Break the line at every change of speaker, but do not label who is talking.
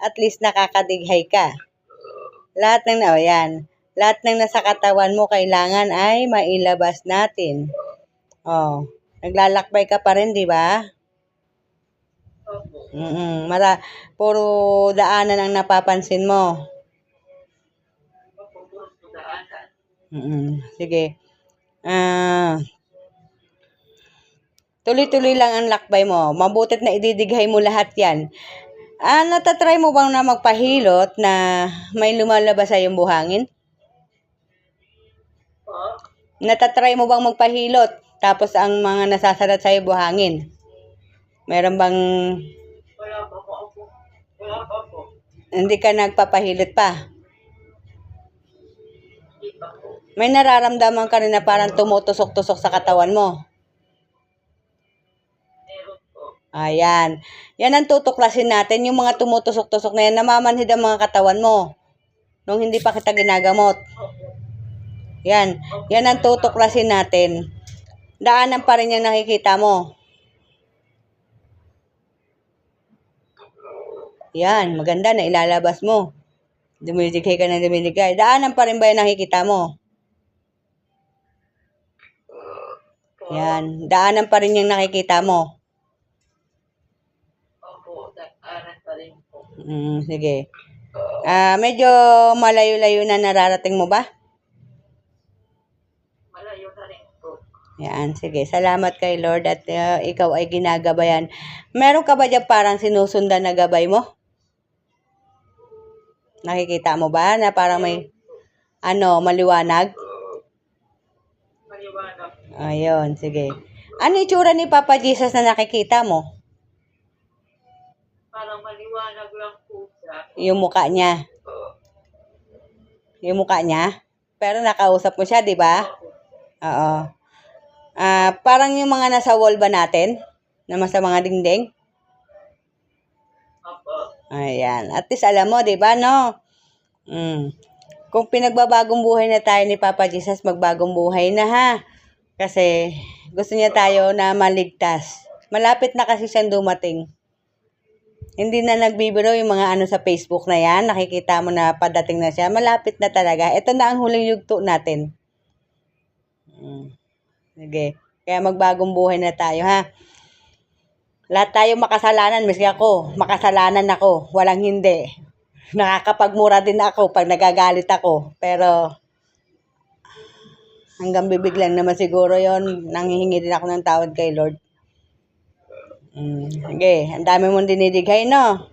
at least nakakadighay ka. Lahat ng, oh, yan. Lahat ng nasa katawan mo kailangan ay mailabas natin. Oh, naglalakbay ka pa rin, di ba?
Opo.
Mm Mara, puro daanan ang napapansin mo.
Opo, puro daanan.
Mm Sige. Ah, tuloy-tuloy lang ang lakbay mo. Mabutit na ididighay mo lahat yan. Ah, natatry mo bang na magpahilot na may lumalabas sa iyong buhangin?
Po?
Natatry mo bang magpahilot tapos ang mga nasasalat sa buhangin? Meron bang
Wala pa po ako. Wala pa po.
hindi ka nagpapahilot pa? May nararamdaman ka rin na parang tumutusok-tusok sa katawan mo. Ayan. Yan ang tutuklasin natin. Yung mga tumutusok-tusok na yan, namamanhid ang mga katawan mo. Nung hindi pa kita ginagamot. Yan. Yan ang tutuklasin natin. Daanan pa rin yung nakikita mo. Yan. Maganda na ilalabas mo. Dumidigay ka na dumidigay. Daanan pa rin ba yung nakikita mo? Yan. Daanan pa rin yung nakikita mo.
Opo. Daanan pa rin po.
Mm, sige. Ah, medyo malayo-layo na nararating mo ba?
Malayo na rin po.
Yan, sige. Salamat kay Lord at uh, ikaw ay ginagabayan. Meron ka ba dyan parang sinusundan na gabay mo? Nakikita mo ba na parang may ano, maliwanag?
Maliwanag.
Ayun, sige. Ano itsura ni Papa Jesus na nakikita mo?
Parang maliwanag lang po siya.
Yung mukha niya. Yung mukha niya. Pero nakausap mo siya, di ba? Oo. Ah, parang yung mga nasa wall ba natin? Na sa mga dingding?
Opo.
Ayan. At least alam mo, di ba, no? Mm. Kung pinagbabagong buhay na tayo ni Papa Jesus, magbagong buhay na ha. Kasi gusto niya tayo na maligtas. Malapit na kasi siyang dumating. Hindi na nagbibiro yung mga ano sa Facebook na yan. Nakikita mo na padating na siya. Malapit na talaga. Ito na ang huling yugto natin. Mm. Sige. Kaya magbagong buhay na tayo, ha? Lahat tayo makasalanan, miski ako. Makasalanan ako. Walang hindi. Nakakapagmura din ako pag nagagalit ako. Pero, hanggang bibig lang naman siguro yon Nanghihingi din ako ng tawad kay Lord. Mm, sige, ang dami mong dinidighay, no?